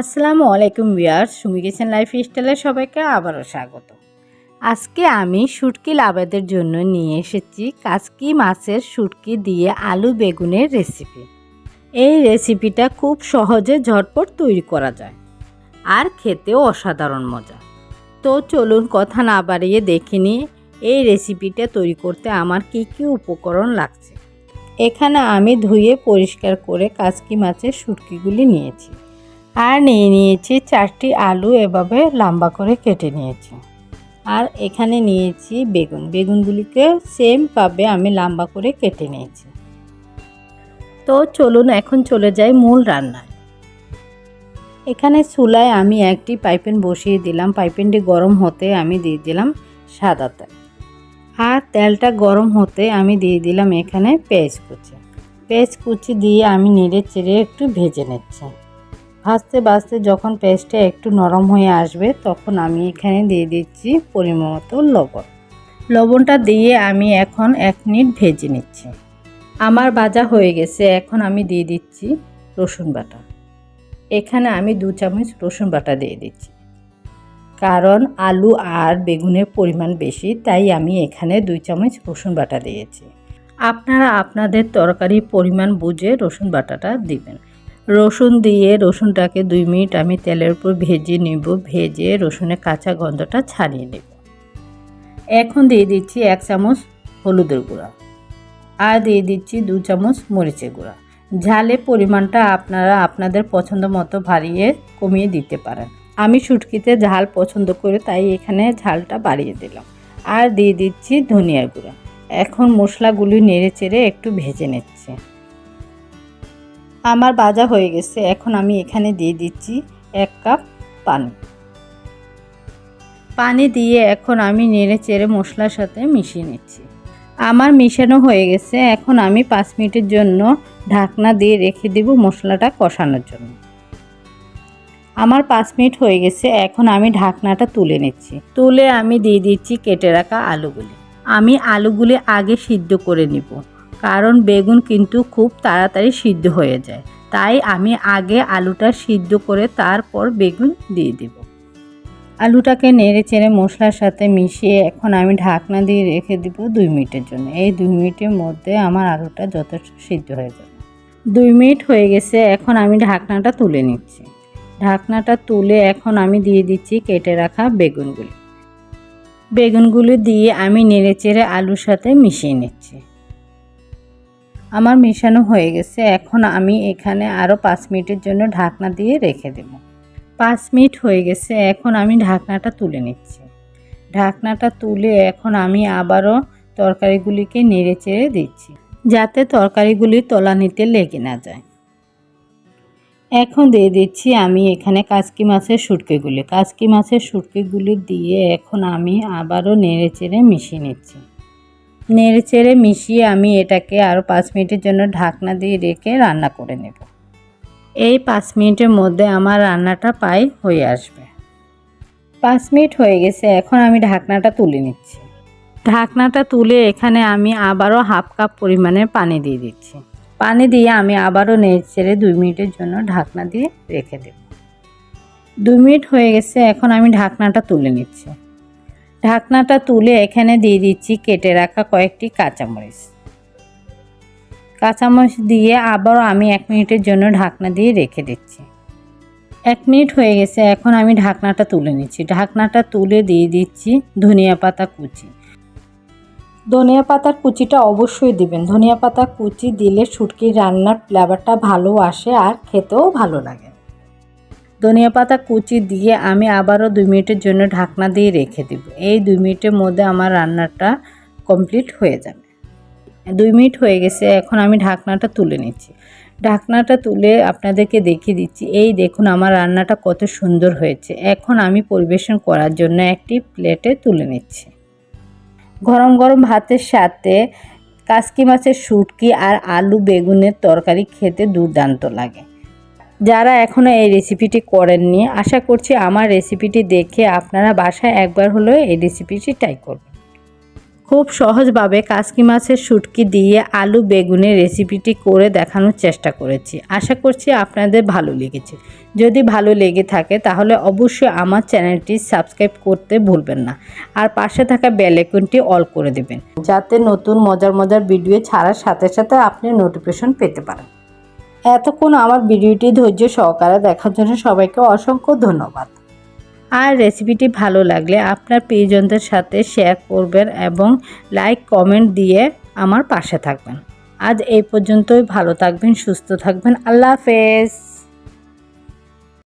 আসসালামু আলাইকুম বিয়ার্স Sumi kitchen life স্টাইলে সবাইকে আবারও স্বাগত। আজকে আমি শুটকি লাভাদের জন্য নিয়ে এসেছি কাসকি মাছের শুটকি দিয়ে আলু বেগুনের রেসিপি। এই রেসিপিটা খুব সহজে ঝটপট তৈরি করা যায় আর খেতেও অসাধারণ মজা। তো চলুন কথা না বাড়িয়ে দেখে দেখিনি এই রেসিপিটা তৈরি করতে আমার কী কী উপকরণ লাগছে। এখানে আমি ধুয়ে পরিষ্কার করে কাসকি মাছের শুটকিগুলি নিয়েছি। আর নিয়ে নিয়েছি চারটি আলু এভাবে লম্বা করে কেটে নিয়েছি। আর এখানে নিয়েছি বেগুন। বেগুনগুলিকে সেমভাবে আমি লম্বা করে কেটে নিয়েছি। তো চলুন এখন চলে যাই মূল রান্নায়। এখানে চুলায় আমি একটি পাইপেন বসিয়ে দিলাম। পাইপেনটি গরম হতে আমি দিয়ে দিলাম সাদা তেল। আর তেলটা গরম হতে আমি দিয়ে দিলাম এখানে পেঁয়াজ কুচি। পেঁয়াজ কুচি দিয়ে আমি নেড়ে চেড়ে একটু ভেজে নিচ্ছি। ভাজতে ভাজতে যখন পেস্টটা একটু নরম হয়ে আসবে, তখন আমি এখানে দিয়ে দিচ্ছি পরিমাণ মতো লবণ। লবণটা দিয়ে আমি এখন এক মিনিট ভেজে নিচ্ছি। আমার ভাজা হয়ে গেছে, এখন আমি দিয়ে দিচ্ছি রসুন বাটা। এখানে আমি দু চামচ রসুন বাটা দিয়ে দিচ্ছি। কারণ আলু আর বেগুনের পরিমাণ বেশি, তাই আমি এখানে দুই চামচ রসুন বাটা দিয়েছি। আপনারা আপনাদের তরকারির পরিমাণ বুঝে রসুন বাটাটা দিবেন। রসুন দিয়ে রসুনটাকে দুই মিনিট আমি তেলের উপর ভেজে নিব, ভেজে রসুনের কাঁচা গন্ধটা ছাড়িয়ে নেব। এখন দিয়ে দিচ্ছি এক চামচ হলুদের গুঁড়া আর দিয়ে দিচ্ছি দু চামচ মরিচের গুঁড়া। ঝালে পরিমাণটা আপনারা আপনাদের পছন্দ মতো বাড়িয়ে কমিয়ে দিতে পারেন। আমি শুটকিতে ঝাল পছন্দ করে, তাই এখানে ঝালটা বাড়িয়ে দিলাম। আর দিয়ে দিচ্ছি ধনিয়ার গুঁড়া। এখন মশলাগুলি নেড়ে চেড়ে একটু ভেজে নিচ্ছে। আমার ভাজা হয়ে গেছে। এখন আমি এখানে দিয়ে দিচ্ছি এক কাপ পানি। পানি দিয়ে এখন আমি নেড়ে চেড়ে মশলার সাথে মিশিয়ে নিচ্ছি। আমার মিশানো হয়ে গেছে। এখন আমি পাঁচ মিনিটের জন্য ঢাকনা দিয়ে রেখে দিব মশলাটা কষানোর জন্য। আমার পাঁচ মিনিট হয়ে গেছে। এখন আমি ঢাকনাটা তুলে নিচ্ছি। তুলে আমি দিয়ে দিচ্ছি কেটে রাখা আলুগুলি। আমি আলুগুলি আগে সিদ্ধ করে নিব। কারণ বেগুন কিন্তু খুব তাড়াতাড়ি সিদ্ধ হয়ে যায়। তাই আমি আগে আলুটা সিদ্ধ করে তারপর বেগুন দিয়ে দিব। আলুটাকে নেড়ে চেড়ে মশলার সাথে মিশিয়ে এখন আমি ঢাকনা দিয়ে রেখে দিব দুই মিনিটের জন্য। এই দুই মিনিটের মধ্যে আমার আলুটা যথেষ্ট সিদ্ধ হয়ে যাবে। দুই মিনিট হয়ে গেছে, এখন আমি ঢাকনাটা তুলে নিচ্ছি। ঢাকনাটা তুলে এখন আমি দিয়ে দিচ্ছি কেটে রাখা বেগুনগুলি। বেগুনগুলি দিয়ে আমি নেড়ে চেড়ে আলুর সাথে মিশিয়ে নিচ্ছি। আমার মেশানো হয়ে গেছে। এখন আমি এখানে আরও পাঁচ মিনিটের জন্য ঢাকনা দিয়ে রেখে দেব। পাঁচ মিনিট হয়ে গেছে, এখন আমি ঢাকনাটা তুলে নিচ্ছি। ঢাকনাটা তুলে এখন আমি আবারও তরকারিগুলিকে নেড়ে চেড়ে দিচ্ছি, যাতে তরকারিগুলি তলানিতে লেগে না যায়। এখন দিয়ে দিচ্ছি আমি এখানে কাজকি মাছের সুটকিগুলি কাজকি মাছের সুটকিগুলি দিয়ে এখন আমি আবারও নেড়ে চেড়ে মিশিয়ে নিচ্ছি। নেড়ে চেড়ে মিশিয়ে আমি এটাকে আরও পাঁচ মিনিটের জন্য ঢাকনা দিয়ে রেখে রান্না করে নেব। এই পাঁচ মিনিটের মধ্যে আমার রান্নাটা পাই হয়ে আসবে। পাঁচ মিনিট হয়ে গেছে, এখন আমি ঢাকনাটা তুলে নিচ্ছি। ঢাকনাটা তুলে এখানে আমি আবারও হাফ কাপ পরিমাণে পানি দিয়ে দিচ্ছি। পানি দিয়ে আমি আবারও নেড়ে চেড়ে দুই মিনিটের জন্য ঢাকনা দিয়ে রেখে দেব। দুই মিনিট হয়ে গেছে, এখন আমি ঢাকনাটা তুলে নিচ্ছি। ঢাকনাটা তুলে এখানে দিয়ে দিচ্ছি কেটে রাখা কয়েকটি কাঁচামরিচ। কাঁচামরিচ দিয়ে আবারও আমি এক মিনিটের জন্য ঢাকনা দিয়ে রেখে দিচ্ছি। এক মিনিট হয়ে গেছে, এখন আমি ঢাকনাটা তুলে নিচ্ছি। ঢাকনাটা তুলে দিয়ে দিচ্ছি ধনিয়া পাতা কুচি। ধনিয়া পাতার কুচিটা অবশ্যই দিবেন। ধনিয়া পাতা কুচি দিলে শুটকির রান্নার ফ্লেভারটা ভালো আসে আর খেতেও ভালো লাগে। ধনিয়া পাতা কুচি দিয়ে আমি আবারও দুই মিনিটের জন্য ঢাকনা দিয়ে রেখে দেব। এই দুই মিনিটের মধ্যে আমার রান্নাটা কমপ্লিট হয়ে যাবে। দুই মিনিট হয়ে গেছে, এখন আমি ঢাকনাটা তুলে নিচ্ছি। ঢাকনাটা তুলে আপনাদেরকে দেখিয়ে দিচ্ছি, এই দেখুন আমার রান্নাটা কত সুন্দর হয়েছে। এখন আমি পরিবেশন করার জন্য একটি প্লেটে তুলে নিচ্ছি। গরম গরম ভাতের সাথে কাসকি মাছের শুটকি আর আলু বেগুনের তরকারি খেতে দুর্দান্ত লাগে। যারা এখনও এই রেসিপিটি করেননি, আশা করছি আমার রেসিপিটি দেখে আপনারা বাসায় একবার হলেও এই রেসিপিটি ট্রাই করবেন। খুব সহজভাবে কাসকি মাছের শুটকি দিয়ে আলু বেগুনের রেসিপিটি করে দেখানোর চেষ্টা করেছি। আশা করছি আপনাদের ভালো লেগেছে। যদি ভালো লেগে থাকে, তাহলে অবশ্যই আমার চ্যানেলটি সাবস্ক্রাইব করতে ভুলবেন না। আর পাশে থাকা বেল অল করে দেবেন। যাতে নতুন মজার মজার ভিডিও ছাড়ার সাথে সাথে আপনি নোটিফিকেশন পেতে পারেন। এতক্ষণ আমার ভিডিওটি ধৈর্য সহকারে দেখার জন্য সবাইকে অসংখ্য ধন্যবাদ। আর রেসিপিটি ভালো লাগলে আপনার প্রিয়জনদের সাথে শেয়ার করবেন এবং লাইক, কমেন্ট দিয়ে আমার পাশে থাকবেন। আজ এই পর্যন্তই। ভালো থাকবেন, সুস্থ থাকবেন। আল্লাহ হাফেজ।